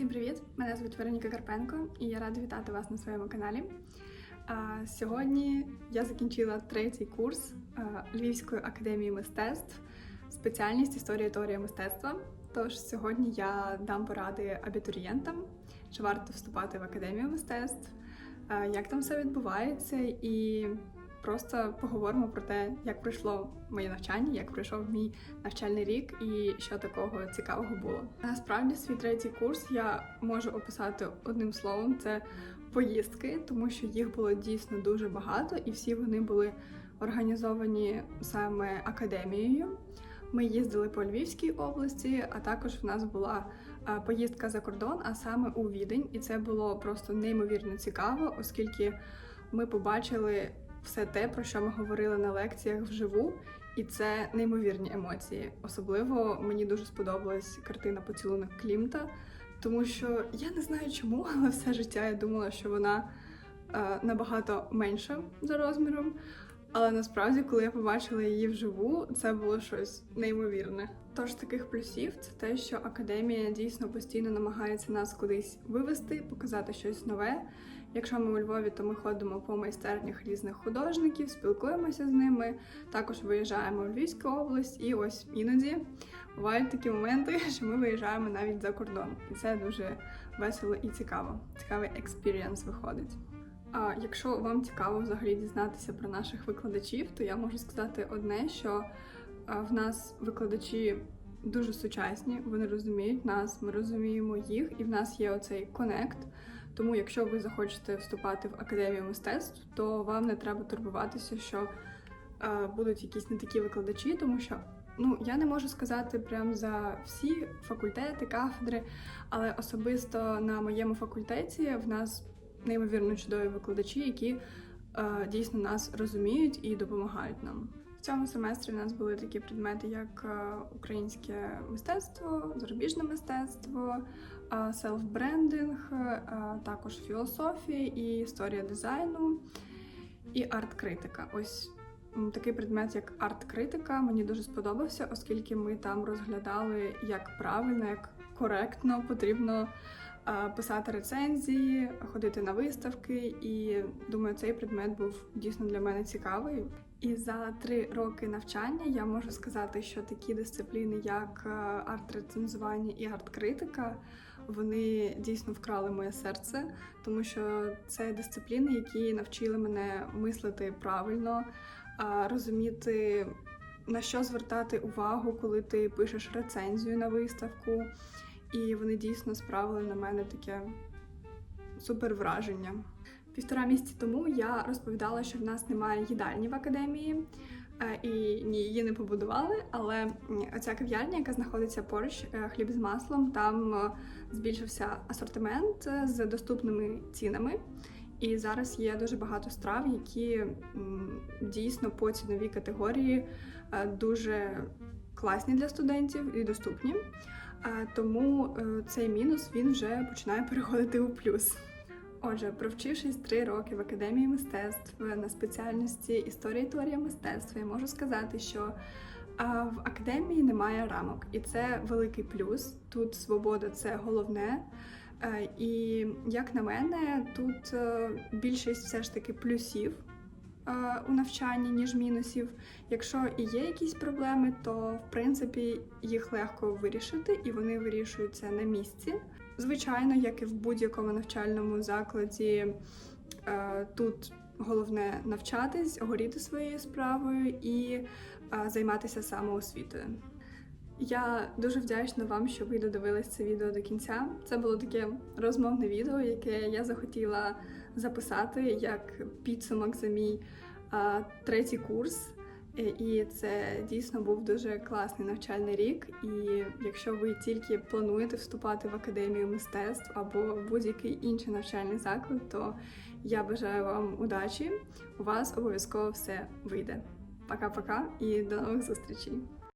Всім привіт! Мене звуть Вероніка Карпенко і я рада вітати вас на своєму каналі. Сьогодні я закінчила третій курс Львівської академії мистецтв, спеціальність історія теорія мистецтва. Тож сьогодні я дам поради абітурієнтам, чи варто вступати в академію мистецтв, як там все відбувається, і просто поговоримо про те, як пройшло моє навчання, як пройшов мій навчальний рік і що такого цікавого було. Насправді свій третій курс я можу описати одним словом: це поїздки, тому що їх було дійсно дуже багато, і всі вони були організовані саме академією. Ми їздили по Львівській області, а також в нас була е, поїздка за кордон, а саме у Відень, і це було просто неймовірно цікаво, оскільки ми побачили все те, про що ми говорили на лекціях вживу, і це неймовірні емоції. Особливо мені дуже сподобалась картина поцілунок Клімта, тому що я не знаю чому, але все життя я думала, що вона е, набагато менша за розміром. Але насправді, коли я побачила її вживу, це було щось неймовірне. Тож таких плюсів це те, що академія дійсно постійно намагається нас кудись вивести, показати щось нове. Якщо ми у Львові, то ми ходимо по майстернях різних художників, спілкуємося з ними. Також виїжджаємо в Львівську область, і ось іноді бувають такі моменти, що ми виїжджаємо навіть за кордон, і це дуже весело і цікаво. Цікавий експірієнс виходить. А якщо вам цікаво взагалі дізнатися про наших викладачів, то я можу сказати одне, що в нас викладачі дуже сучасні, вони розуміють нас, ми розуміємо їх, і в нас є оцей конект. Тому, якщо ви захочете вступати в академію мистецтв, то вам не треба турбуватися, що е, будуть якісь не такі викладачі, тому що ну я не можу сказати прям за всі факультети, кафедри, але особисто на моєму факультеті в нас неймовірно чудові викладачі, які е, дійсно нас розуміють і допомагають нам. В цьому семестрі у нас були такі предмети, як е, українське мистецтво, зарубіжне мистецтво, е, селф-брендинг, е, також філософія і історія дизайну і арт-критика. Ось такий предмет, як арт-критика, мені дуже сподобався, оскільки ми там розглядали, як правильно, як коректно потрібно писати рецензії, ходити на виставки. І думаю, цей предмет був дійсно для мене цікавий. І за три роки навчання я можу сказати, що такі дисципліни, як е, арт-рецензування і арт-критика, вони дійсно вкрали моє серце, тому що це дисципліни, які навчили мене мислити правильно, е, розуміти на що звертати увагу, коли ти пишеш рецензію на виставку. І вони дійсно справили на мене таке супер враження. Півтора місяці тому я розповідала, що в нас немає їдальні в академії, е, і ні, її не побудували. Але оця кав'ярня, яка знаходиться поруч, е, хліб з маслом, там е, збільшився асортимент з доступними цінами. І зараз є дуже багато страв, які дійсно по ціновій категорії дуже класні для студентів і доступні. Тому цей мінус він вже починає переходити у плюс. Отже, провчившись три роки в академії мистецтв на спеціальності історія і теорія мистецтва, я можу сказати, що в академії немає рамок, і це великий плюс. Тут свобода це головне. І як на мене, тут е, більшість все ж таки плюсів у навчанні, ніж мінусів. Якщо і є якісь проблеми, то в принципі їх легко вирішити, і вони вирішуються на місці. Звичайно, як і в будь-якому навчальному закладі, е, тут головне навчатись, горіти своєю справою і е, займатися самоосвітою. Я дуже вдячна вам, що ви додивились це відео до кінця. Це було таке розмовне відео, яке я захотіла записати як підсумок за мій а, третій курс. І це дійсно був дуже класний навчальний рік. І якщо ви тільки плануєте вступати в академію мистецтв або будь-який інший навчальний заклад, то я бажаю вам удачі. У вас обов'язково все вийде. Пока-пока і до нових зустрічей!